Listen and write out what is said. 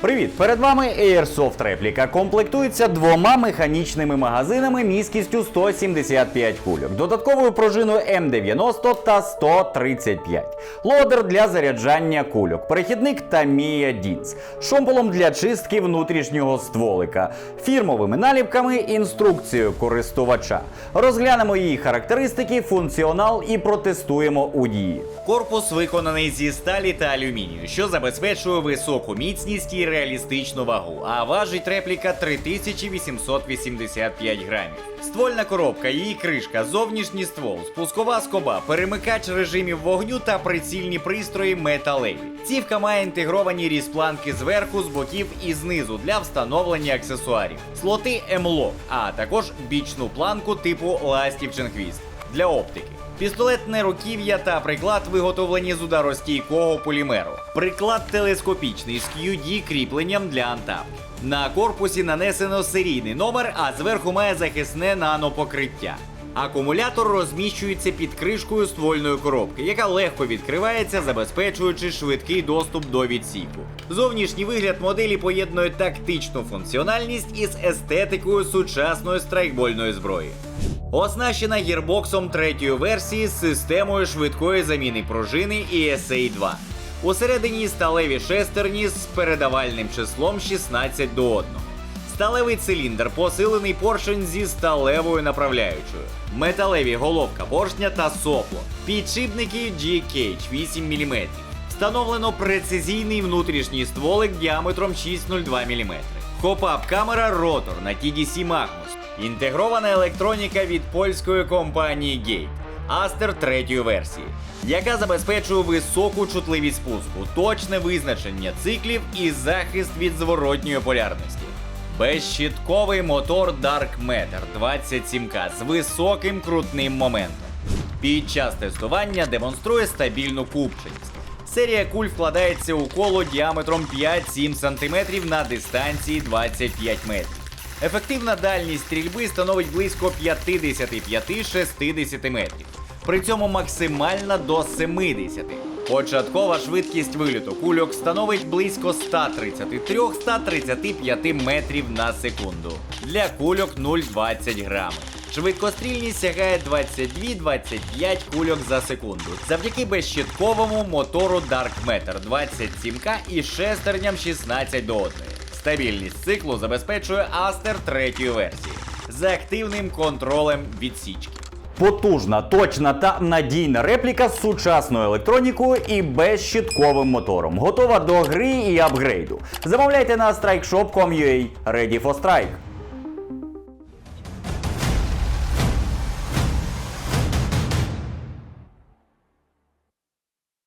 Привіт! Перед вами Airsoft репліка. Комплектується двома механічними магазинами міськістю 175 кульок, додатковою пружиною М90 та 135, лодер для заряджання кульок, перехідник Tamiya DINS, шомполом для чистки внутрішнього стволика, фірмовими наліпками, інструкцією користувача. Розглянемо її характеристики, функціонал і протестуємо у дії. Корпус виконаний зі сталі та алюмінію, що забезпечує високу міцність і реалістичну вагу, а важить репліка 3885 грамів. Ствольна коробка, її кришка, зовнішній ствол, спускова скоба, перемикач режимів вогню та прицільні пристрої металеві. Цівка має інтегровані різпланки зверху, з боків і знизу для встановлення аксесуарів, слоти M-Lock, а також бічну планку типу ластівчин хвіст для оптики. Пістолетне руків'я та приклад виготовлені з ударостійкого полімеру. Приклад телескопічний з QD кріпленням для антап. На корпусі нанесено серійний номер, а зверху має захисне нанопокриття. Акумулятор розміщується під кришкою ствольної коробки, яка легко відкривається, забезпечуючи швидкий доступ до відсіку. Зовнішній вигляд моделі поєднує тактичну функціональність із естетикою сучасної страйкбольної зброї. Оснащена гірбоксом третьої версії з системою швидкої заміни пружини ESA 2. Усередині сталеві шестерні з передавальним числом 16 до 1. Сталевий циліндр, посилений поршень зі сталевою направляючою, металеві головка поршня та сопло, підшипники G-Cage 8 мм. Встановлено прецизійний внутрішній стволик діаметром 6,02 мм. Хопап камера ротор на TDC Magnus. Інтегрована електроніка від польської компанії Gate. Астер третьої версії, яка забезпечує високу чутливість спуску, точне визначення циклів і захист від зворотньої полярності. Безщітковий мотор Dark Matter 27К з високим крутним моментом. Під час тестування демонструє стабільну купченість. Серія куль вкладається у коло діаметром 5-7 см на дистанції 25 метрів. Ефективна дальність стрільби становить близько 55-60 метрів. При цьому максимальна до 70. Початкова швидкість виліту кульок становить близько 133-135 метрів на секунду. Для кульок 0,20 грами. Швидкострільність сягає 22-25 кульок за секунду завдяки безщитковому мотору Dark Matter 27К і шестерням 16 до 1. Стабільність циклу забезпечує Астер третьої версії з активним контролем відсічки. Потужна, точна та надійна репліка з сучасною електронікою і безщитковим мотором. Готова до гри і апгрейду. Замовляйте на strikeshop.com.ua. Ready for strike.